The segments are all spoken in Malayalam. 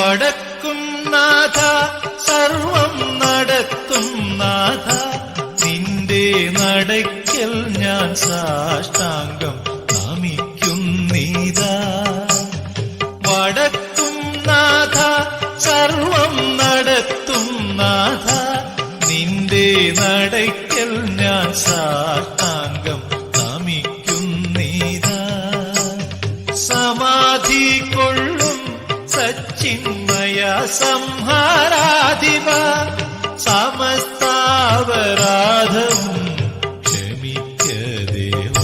വടക്കും നാഥ സർവം നടത്തും നാഥ. നിന്റെ നടയ്ക്കൽ ഞാൻ സാഷ്ടാംഗം നമിക്കുന്നീതാ വടക്കും നാഥ സർവം നടത്തും നാഥ. നിന്റെ നടയ്ക്കൽ ഞാൻ സാഷ്ടാംഗം നമിക്കുന്നീതാ സമാധി കൊള്ളും സച്ചിന്മയ സംഹാരാധിപ സമസ്താവരാധം ക്ഷമിക്ക ദേവ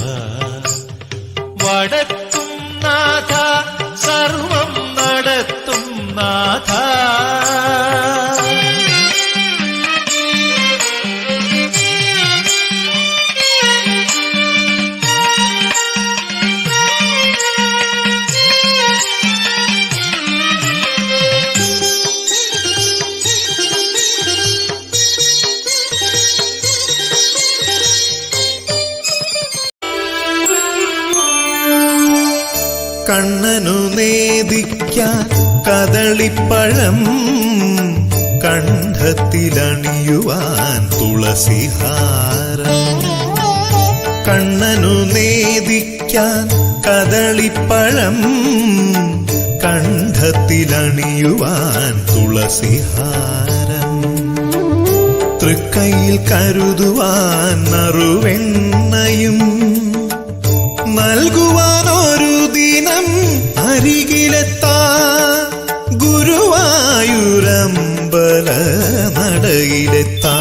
കണ്ണനു നേദിക്ക കദളിപ്പഴം കണ്ഠത്തിലണിയുവാൻ തുളസിഹാരം. കണ്ണനു നേദിക്കാൻ കദളിപ്പഴം കണ്ഠത്തിലണിയുവാൻ തുളസിഹാരം. തൃക്കൈയിൽ കരുതുവാൻ നറുവെണ്ണയും അരികിലെത്താ ഗുരുവായൂരമ്പല നടയിലെത്താ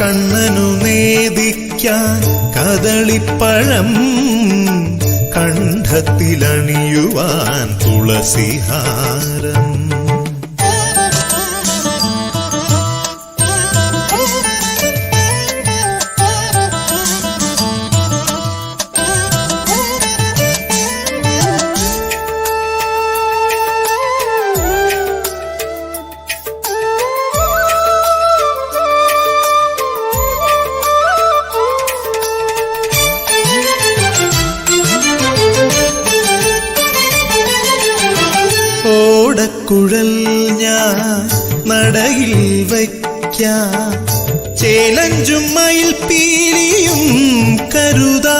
കണ്ണനു നേദിക്കാൻ കദളിപ്പഴം കണ്ഠത്തിലണിയുവാൻ തുളസിഹാരം ഓടക്കുഴൽ ഞാൻ നടയിൽ വയ്ക്കാം. ചേലഞ്ചും മയിൽ പീലിയും കരുതാ.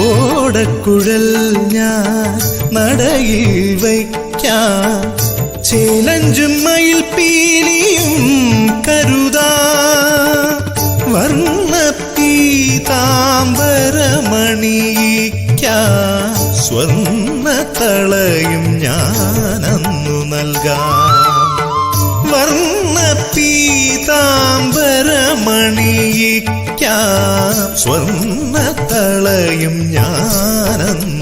ഓടക്കുഴൽ ഞാൻ നടയിൽ വയ്ക്കാം. ചേലഞ്ചും മയിൽ പീലിയും കരുതാ. സ്വർണ തളയും ഞാനന്നു നൽകാം. വർണപ്പീതാംബരമണിയിക്കാം സ്വർണ തളയും ഞാനന്നു